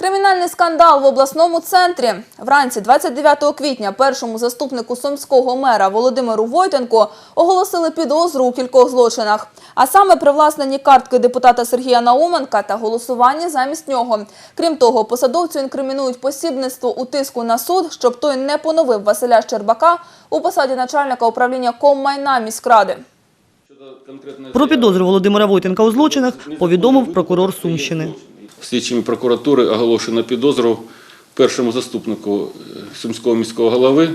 Кримінальний скандал в обласному центрі. Вранці 29 квітня першому заступнику сумського мера Володимиру Войтенку оголосили підозру у кількох злочинах. А саме привласнені картки депутата Сергія Науменка та голосування замість нього. Крім того, посадовцю інкримінують посібництво у тиску на суд, щоб той не поновив Василя Щербака у посаді начальника управління коммайна міськради. Про підозру Володимира Войтенка у злочинах повідомив прокурор Сумщини. Слідчими прокуратури оголошено підозру першому заступнику е, Сумського міського голови е,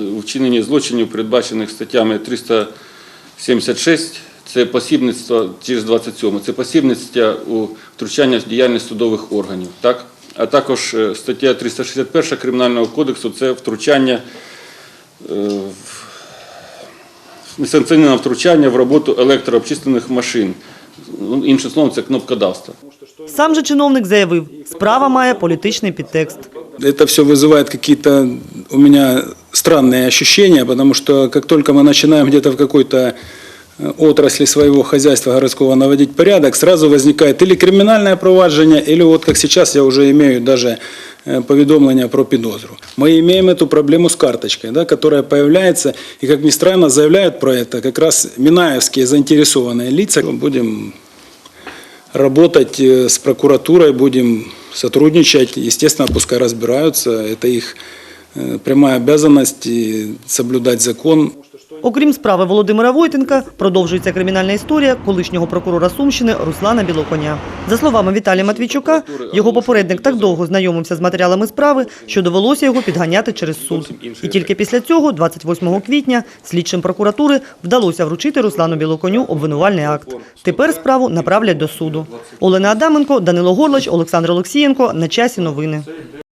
у вчиненні злочинів, передбачених статтями 376, це посібництво через 27, це посібництво у втручання в діяльність судових органів, так? а також е, стаття 361 Кримінального кодексу це втручання е, в несанкціоноване втручання в роботу електрообчислених машин. Ну, Іншим словом, це кнопкодавство. Сам же чиновник заявив, справа має політичний підтекст. Это все вызывает какие-то у меня странные ощущения, потому что как только мы начинаем где-то в какой-то э, отрасли своего хозяйства городского наводить порядок, сразу возникает или криминальное проваджение, или вот как сейчас я уже имею даже э, поведомление про підозру. Мы имеем эту проблему с карточкой, да, которая появляется, и как ни странно заявляют про это как раз минаевские заинтересованные лица. Будем работать э, с прокуратурой, будем сотрудничать. Естественно, пускай разбираются. Это их э, прямая обязанность и соблюдать закон. Окрім справи Володимира Войтенка, продовжується кримінальна історія колишнього прокурора Сумщини Руслана Білоконя. За словами Віталія Матвійчука, його попередник так довго знайомився з матеріалами справи, що довелося його підганяти через суд. І тільки після цього, 28 квітня, слідчим прокуратури вдалося вручити Руслану Білоконю обвинувальний акт. Тепер справу направлять до суду. Олена Адаменко, Данило Горлач, Олександр Олексієнко. На часі новини.